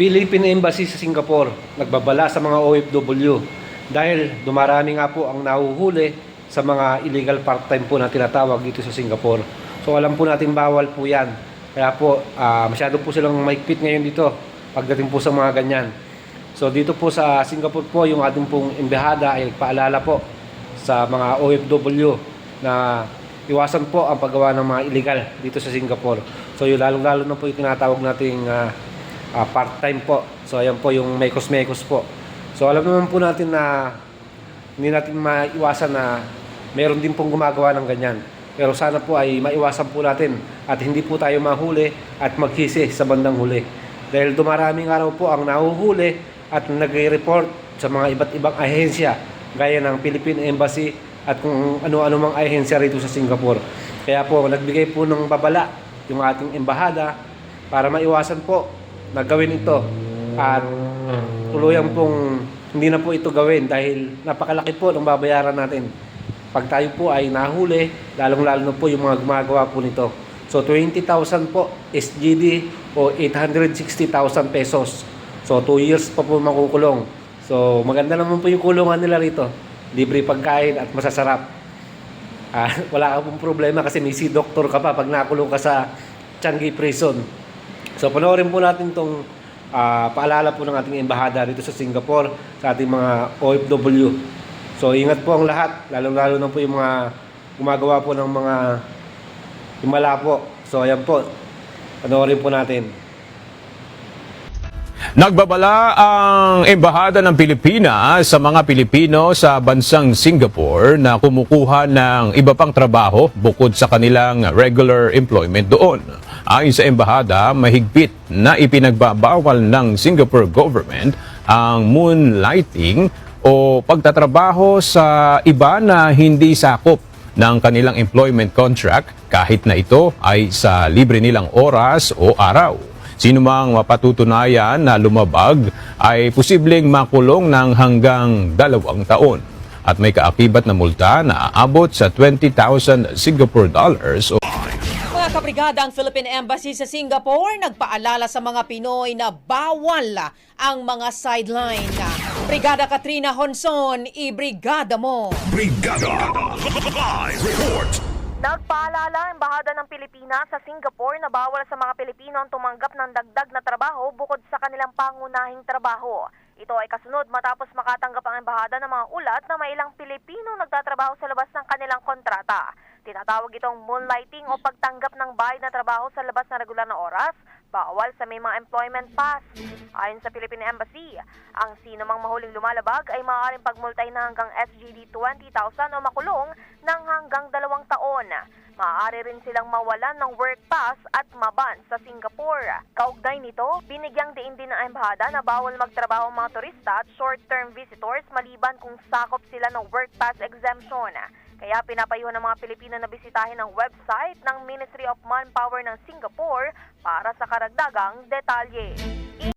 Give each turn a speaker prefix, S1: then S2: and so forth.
S1: Philippine Embassy sa Singapore nagbabala sa mga OFW dahil dumarami nga po ang nahuhuli sa mga illegal part-time po na tinatawag dito sa Singapore. So alam po natin bawal po yan. Kaya po ah, masyado po silang maigpit ngayon dito pagdating po sa mga ganyan. So dito po sa Singapore po yung ating pong embahada ay paalala po sa mga OFW na iwasan po ang paggawa ng mga illegal dito sa Singapore. So yung lalong-lalo na po yung tinatawag nating ah, ah, part-time po. So ayan po yung mekos-mekos po. So alam naman po natin na hindi natin maiwasan na meron din pong gumagawa ng ganyan. Pero sana po ay maiwasan po natin at hindi po tayo mahuli at maghisi sa bandang huli. Dahil dumaraming araw po ang nahuhuli at nagre-report sa mga iba't ibang ahensya gaya ng Philippine Embassy at kung ano-ano mang ahensya rito sa Singapore. Kaya po nagbigay po ng babala yung ating embahada para maiwasan po na gawin ito at tuluyan pong hindi na po ito gawin dahil napakalaki po ng babayaran natin. Pag tayo po ay nahuli, lalong-lalo na po yung mga gumagawa po nito. So 20,000 po SGD o 860,000 pesos. So 2 years pa po makukulong. So maganda naman po yung kulungan nila rito. Libre pagkain at masasarap. Ah, wala ka pong problema kasi may si doktor ka pa pag nakulong ka sa Changi Prison. So panoorin po natin tong ah, paalala po ng ating embahada dito sa Singapore sa ating mga OFW. So ingat po ang lahat, lalong-lalo na po yung mga gumagawa po ng mga himala po. So ayan po, panoorin po natin.
S2: Nagbabala ang Embahada ng Pilipinas sa mga Pilipino sa bansang Singapore na kumukuha ng iba pang trabaho bukod sa kanilang regular employment doon. Ayon sa Embahada, mahigpit na ipinagbabawal ng Singapore government ang moonlighting o pagtatrabaho sa iba na hindi sakop ng kanilang employment contract kahit na ito ay sa libre nilang oras o araw. Sino mang mapatutunayan na lumabag ay posibleng makulong ng hanggang dalawang taon at may kaakibat na multa na aabot sa 20,000 Singapore dollars o
S3: kabrigada, ang Philippine Embassy sa Singapore nagpaalala sa mga Pinoy na bawal ang mga sideline. Brigada Katrina Honson, ibrigada mo!
S4: Brigada Live Report
S5: Nagpaalala ang Embahada ng Pilipinas sa Singapore na bawal sa mga Pilipino ang tumanggap ng dagdag na trabaho bukod sa kanilang pangunahing trabaho. Ito ay kasunod matapos makatanggap ang Embahada ng mga ulat na may ilang Pilipino nagtatrabaho sa labas ng kanilang kontrata. Tinatawag itong moonlighting o pagtanggap ng bayad na trabaho sa labas ng regular na oras, bawal sa may mga employment pass. Ayon sa Philippine Embassy, ang sino mang mahuling lumalabag ay maaaring pagmultay na hanggang SGD 20,000 o makulong ng hanggang dalawang taon. Maaari rin silang mawalan ng work pass at maban sa Singapore. Kaugnay nito, binigyang diin din ng embahada na bawal magtrabaho ang mga turista at short-term visitors maliban kung sakop sila ng work pass exemption. Kaya pinapayuhan ng mga Pilipino na bisitahin ang website ng Ministry of Manpower ng Singapore para sa karagdagang detalye.